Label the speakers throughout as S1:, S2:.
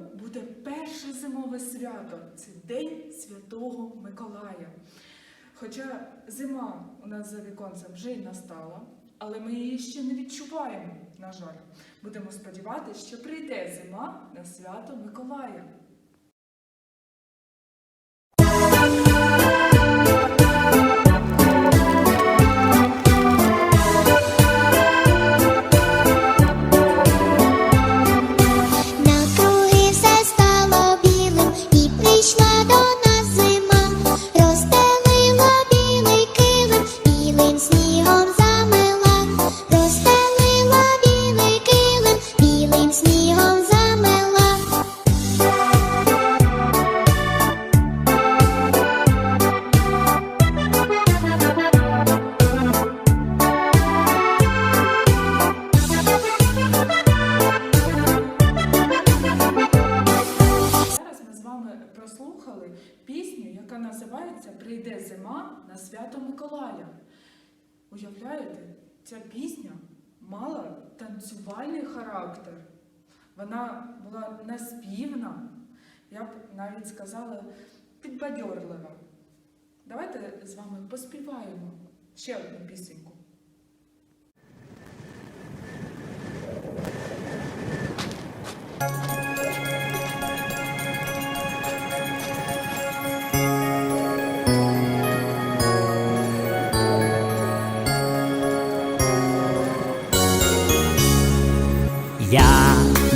S1: буде перше зимове свято. Це День Святого Миколая. Хоча зима у нас за віконцем вже й настала, але ми її ще не відчуваємо, на жаль. Будемо сподіватися, що прийде зима на свято Миколая. Яка називається Прийде зима на свято Миколая. Уявляєте, ця пісня мала танцювальний характер. Вона була наспівна, я б навіть сказала, підбадьорлива. Давайте з вами поспіваємо ще одну пісеньку.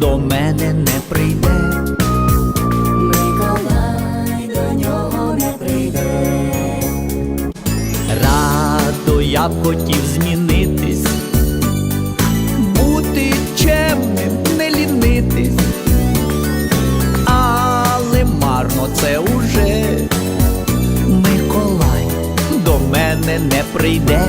S2: до мене не прийде. Миколай до нього не прийде.
S3: Радо я б хотів змінитись, бути чемним, не лінитись, але марно це уже Миколай
S2: до мене не прийде.